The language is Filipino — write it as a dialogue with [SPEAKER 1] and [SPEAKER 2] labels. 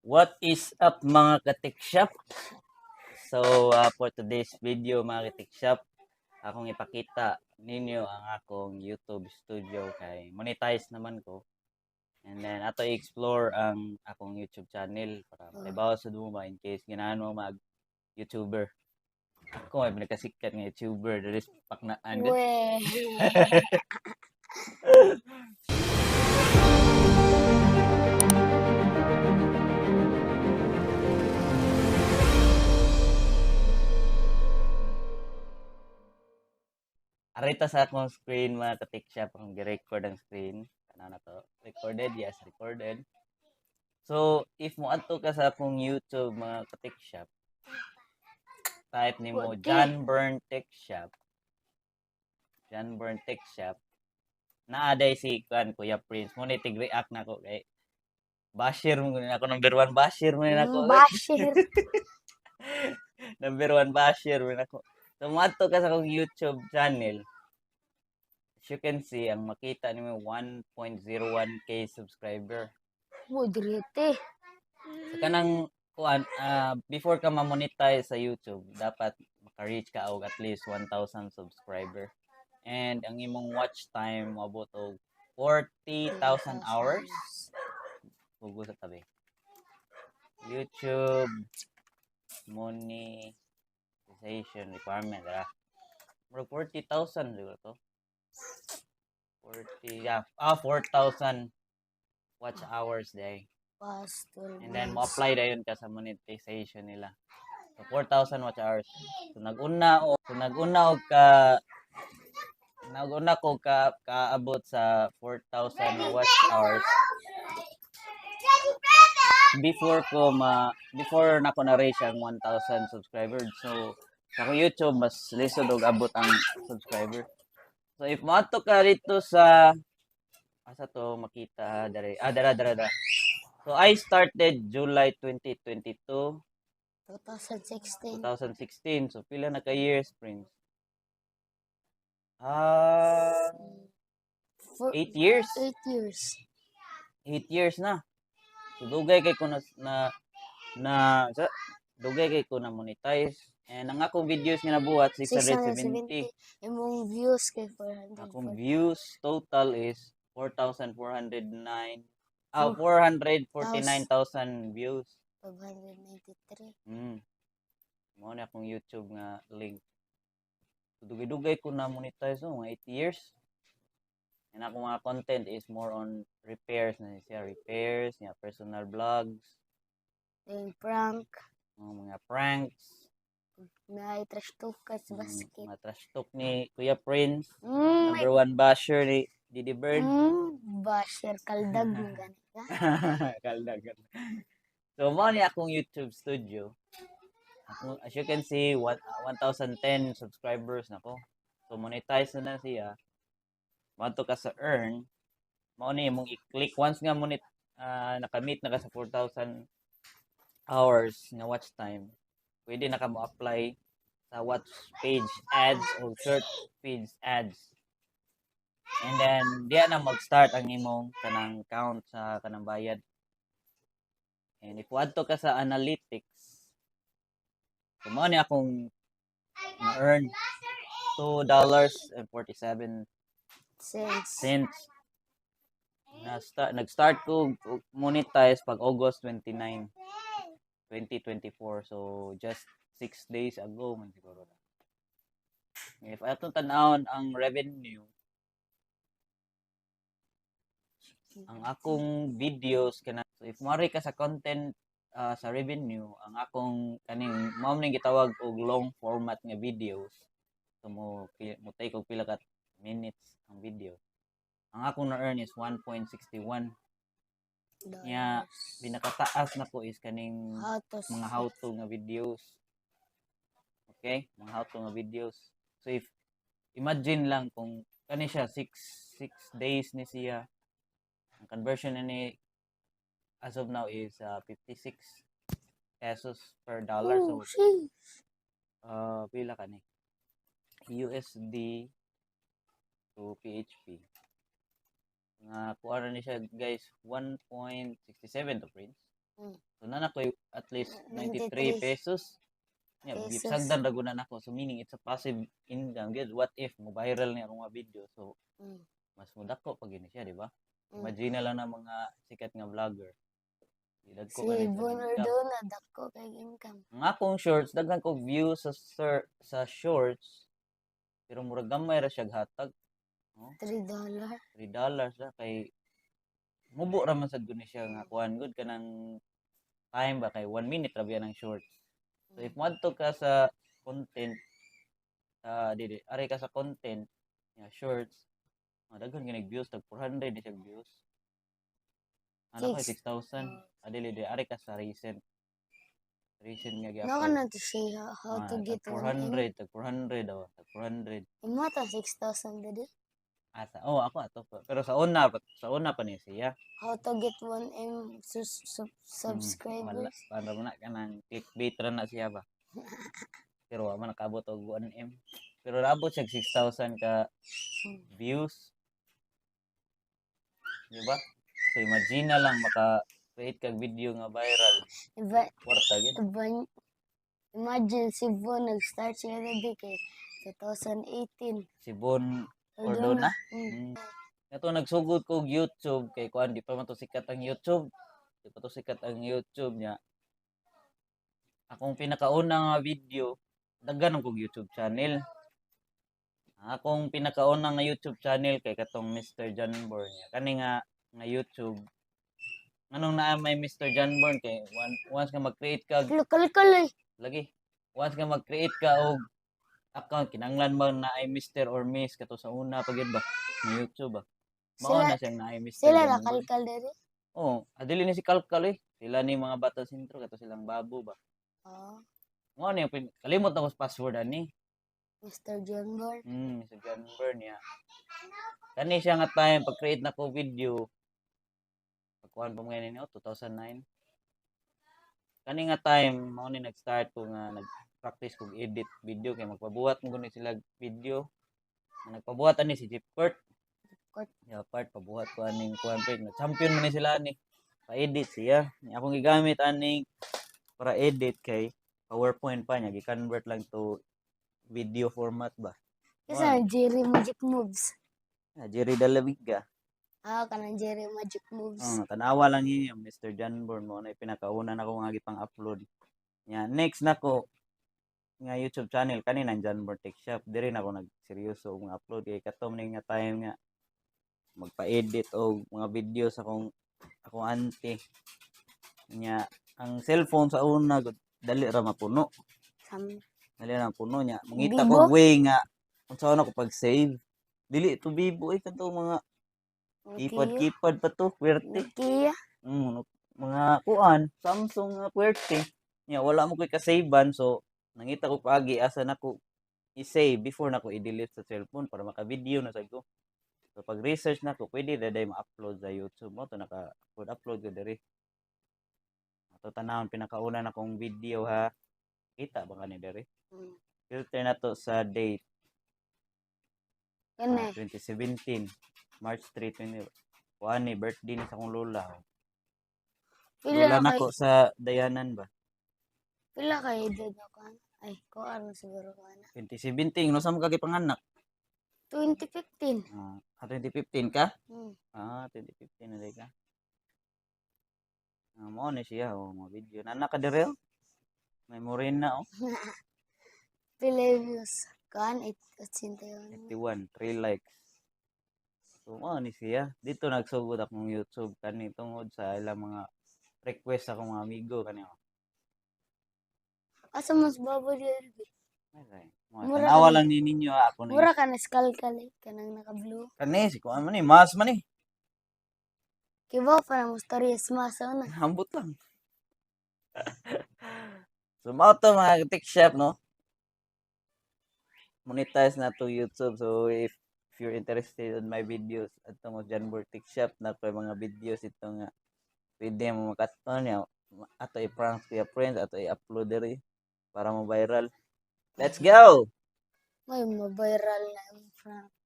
[SPEAKER 1] What is up mga katik shop? So uh, for today's video mga katik shop, akong ipakita ninyo ang akong YouTube studio kay monetize naman ko. And then ato i-explore ang akong YouTube channel para maibawas sa duma in case ganahan mo mag YouTuber. Ako ay nagkasikat nga YouTuber, there is paknaan. Arita sa akong screen mga katik shop ang gi-record ang screen. Kana na to? Recorded? Yes, recorded. So, if mo adto ka sa akong YouTube mga katik shop, type nimo
[SPEAKER 2] Pwede.
[SPEAKER 1] John Burn Tech Shop. John Burn Tech Shop. Naaday si kan Kuya Prince. Mo ni tig-react na ko kay Bashir mo na ako number one Bashir mo na ako.
[SPEAKER 2] Mm, Bashir.
[SPEAKER 1] number one Bashir mo na ako. So, mato ka sa akong YouTube channel. As you can see, ang makita nimo 1.01k subscriber.
[SPEAKER 2] Mo direte.
[SPEAKER 1] Sa kanang kuan ah, before ka ma-monetize sa YouTube, dapat maka-reach ka og at least 1,000 subscriber. And ang imong watch time moabot og 40,000 hours. Hugo sa tabi. YouTube monetization requirement, dara. Murag 40,000 siguro to. 40, yeah, ah, 4,000 watch hours day. And then, mo-apply na yun ka sa monetization nila. So, 4,000 watch hours. So, nag-una o, so, nag-una o ka, nag-una ko ka, kaabot sa 4,000 watch hours. Before ko ma, before na ko na-reach ang 1,000 subscribers. So, sa akong YouTube, mas lisod og abot ang subscriber. So, if maato ka rito sa, asa to makita, dare, ah, dara, dara, dara. So I started July 2022,
[SPEAKER 2] 2016.
[SPEAKER 1] 2016. So pila na ka years, Prince? Ah,
[SPEAKER 2] For
[SPEAKER 1] 8 years.
[SPEAKER 2] 8 years.
[SPEAKER 1] 8 years na. So dugay kay ko na na, na sa, dugay kay ko na monetize. And ang akong videos nga nabuhat 670.
[SPEAKER 2] 670. Imong views kay 400.
[SPEAKER 1] Akong views total is 4,409 ah
[SPEAKER 2] Oh.
[SPEAKER 1] 449,000 views.
[SPEAKER 2] 593.
[SPEAKER 1] Mm. Mao na akong YouTube nga link. Dugay-dugay ko na monetize mga 8 years. And ako mga content is more on repairs na siya. Repairs, nga personal vlogs,
[SPEAKER 2] Then prank.
[SPEAKER 1] Mga, mga pranks,
[SPEAKER 2] May trash talk sa
[SPEAKER 1] mm,
[SPEAKER 2] basket.
[SPEAKER 1] mga trash talk ni Kuya Prince,
[SPEAKER 2] Mm,
[SPEAKER 1] number one basher ni Didi Bird.
[SPEAKER 2] mm, Bashir kaldag mo ganit ka.
[SPEAKER 1] Kaldagan. So, mo ni akong YouTube studio. Ako, as you can see, one, uh, 1,010 subscribers na ko. So, monetize na na siya. Manto ka sa earn. Mao ni mong i-click once nga monet ah, nakamit na ka sa 4,000 hours na watch time. Pwede na ka mo-apply sa watch page ads o short page ads. And then, diya na mag-start ang imong kanang count sa kanang bayad. And if wadto ka sa analytics, kumo ni akong ma-earn $2.47
[SPEAKER 2] Since.
[SPEAKER 1] na start nag-start ko monetize pag August 29 2024 so just 6 days ago man siguro na. If atong tanawon ang revenue ang akong videos kana so if mari ka sa content ah, sa revenue ang akong kaning mao ning gitawag og long format nga videos so mo mo take og pila ka minutes ang video. Ang akong na-earn is 1.61 Yeah, pinakataas na ko is kaning
[SPEAKER 2] How to
[SPEAKER 1] mga how-to nga videos. Okay? Mga how-to nga videos. So if imagine lang kung kani siya 6 6 days ni siya. Ang conversion na ni as of now is uh, 56 pesos per dollar.
[SPEAKER 2] Oh,
[SPEAKER 1] So
[SPEAKER 2] sheesh.
[SPEAKER 1] uh, pila ka ni? USD to PHP. Nga kuha na ni siya guys 1.67 to prince.
[SPEAKER 2] Mm.
[SPEAKER 1] So Ano na ko at least
[SPEAKER 2] 93
[SPEAKER 1] 93 pesos. Yeah,
[SPEAKER 2] pesos.
[SPEAKER 1] sagdan ragunan ako. So meaning it's a passive income. Good. What if mo viral ni akong mga video? So
[SPEAKER 2] Mm.
[SPEAKER 1] mas mudako pag yun siya, di ba?
[SPEAKER 2] Mm.
[SPEAKER 1] Imagine na lang ng mga sikat nga vlogger. Idag
[SPEAKER 2] Si
[SPEAKER 1] ko kanit
[SPEAKER 2] Bon
[SPEAKER 1] sa income.
[SPEAKER 2] Ordona, dako kay income.
[SPEAKER 1] Ang akong shorts, daghan ko view sa sir, sa shorts. Pero murag gamay ra siya hatag.
[SPEAKER 2] 3 dollar.
[SPEAKER 1] 3 dollars ra kay mubo ra man sad gud ni siya nga kuan good kanang time ba kay 1 minute ra biya ng shorts. So if madto ka sa content ah dili ari ka sa content nga shorts ah, daghan gyud views tag 400 di siya views. Ano kay
[SPEAKER 2] Six.
[SPEAKER 1] 6,000. Ah, dili di ari ka sa recent recent nga
[SPEAKER 2] No
[SPEAKER 1] gyapon.
[SPEAKER 2] ka na to siya how to
[SPEAKER 1] Ah,
[SPEAKER 2] get
[SPEAKER 1] tag
[SPEAKER 2] 1M.
[SPEAKER 1] 400 tag 400 daw tag 400
[SPEAKER 2] Imo ta 6,000 dali.
[SPEAKER 1] Asa oh ako ato pero sa una sa una pa ni siya.
[SPEAKER 2] How to get 1M sus- sub-
[SPEAKER 1] Hmm, wala.
[SPEAKER 2] Subscribers.
[SPEAKER 1] para mo na ka ng clickbait ra na siya ba? Pero wa man nakabot og 1M pero naabot siya 6,000 ka views. Di ba? So imagine na lang maka create kag video nga viral.
[SPEAKER 2] Iba,
[SPEAKER 1] kwarta gid.
[SPEAKER 2] iba, imagine si Bon nag-start siya dali kay 2018.
[SPEAKER 1] si Bon
[SPEAKER 2] Ordona.
[SPEAKER 1] Ordona
[SPEAKER 2] Mm.
[SPEAKER 1] Ito nagsugod ko YouTube kay kuan di pa man to sikat ang YouTube. Di pa to sikat ang YouTube niya. Akong pinakauna nga video, daghan kog YouTube channel. Akong pinakauna nga YouTube channel kay katong Mr. John Born niya. Kani nga nga YouTube. Anong naa may Mr. John Born kay one, once ka mag-create ka
[SPEAKER 2] Kalkal-kal eh.
[SPEAKER 1] lagi once ka mag-create ka og account kinanglan ba na ay Mr. or Miss kato sa una pag yun ba sa YouTube ba mao na siyang na ay Mr.
[SPEAKER 2] sila na kalkal dali.
[SPEAKER 1] oh adili ni si Kalkal eh sila ni mga bata sentro kato silang babo ba
[SPEAKER 2] Oh,
[SPEAKER 1] mao ni kalimot na ko sa password ani
[SPEAKER 2] Mr. John Bon.
[SPEAKER 1] hmm Mr. John Burn ya kani siya nga time pag create na ko video pagkuhan pa ngayon ni oh, 2009 kani nga time mao ni nag-start ko nga nag practice kog edit video kay magpabuhat mo guni sila video Nga nagpabuhat ani si Jeep Court
[SPEAKER 2] Court.
[SPEAKER 1] ya part pabuhat ko aning kuan pa na champion man ni sila ani pa-edit siya Ni akong gigamit aning para edit kay PowerPoint pa niya gi-convert lang to video format ba
[SPEAKER 2] Kasi ang Jerry Magic Moves.
[SPEAKER 1] Ah, Jerry Dalaviga
[SPEAKER 2] Ah, kanang Jerry Magic Moves.
[SPEAKER 1] Oh, tanawa lang yun yung Mr. John Bourne mo na pinakauna na ko nga gipang upload. Nya next nako nga YouTube channel kanina John Bourne Tech Shop diri na ako nagseryoso og upload kay katom ning nga time nga magpa-edit og mga video sa akong akong auntie. Nya ang cellphone sa una gud dali ra mapuno. Dali ra mapuno nya. Mangita ko way nga unsa na ko pag save. Dili to bibo ay kanto mga keypad
[SPEAKER 2] Nokia.
[SPEAKER 1] keypad pa to.
[SPEAKER 2] Nokia.
[SPEAKER 1] Mm, mga kuan, Samsung nga puwerte. Nya wala mo koy ka-savean so nangita ko paagi asa nako i-save before nako i-delete sa cellphone para maka-video na sad ko. So pag research nako pwede na day ma-upload sa YouTube mo to naka-upload upload ko diri. Ato tanawon pinakauna na kong video ha. Kita ba kani diri?
[SPEAKER 2] Mm.
[SPEAKER 1] Filter na to sa date
[SPEAKER 2] Yan
[SPEAKER 1] ah,
[SPEAKER 2] eh.
[SPEAKER 1] 2017 March 3 20 kuan ni birthday ni sa akong lola.
[SPEAKER 2] Pila
[SPEAKER 1] Lola
[SPEAKER 2] na
[SPEAKER 1] na ko sa Dayanan ba?
[SPEAKER 2] Pila kay edad ako. Ay, ko ano siguro ko na.
[SPEAKER 1] 2017, no sa mga panganak?
[SPEAKER 2] 2015.
[SPEAKER 1] Ah, 2015 ka?
[SPEAKER 2] Hmm.
[SPEAKER 1] Ah, 2015 na di ka. Ah, mo ni siya oh, mga video. Nana ka dire oh. Memory na oh.
[SPEAKER 2] Pila views. Kan, 81.
[SPEAKER 1] 81, 3 likes. So, mo ni siya. Dito nagsugod akong YouTube kani tungod sa ilang mga request sa akong mga amigo kani oh.
[SPEAKER 2] Asa mas babo diri.
[SPEAKER 1] Okay. Mo
[SPEAKER 2] Mura
[SPEAKER 1] tanawa
[SPEAKER 2] ka-
[SPEAKER 1] lang ni ninyo ah, ako ni.
[SPEAKER 2] Mura ka na skalkal eh. Kanang naka-blue.
[SPEAKER 1] Kani si kuan man ni, mas man ni.
[SPEAKER 2] Kiba pa na mo story smasa na.
[SPEAKER 1] Hambot lang. so, mao to mga tech shop, no? Monetize na to YouTube. So, if, if you're interested in my videos, at mo Boy Tech Shop, na to mga videos ito nga, pwede mo makaton niya. Ato i-prank your friends, ato i-upload diri para mo viral. Let's go!
[SPEAKER 2] May mabiral na yung prank.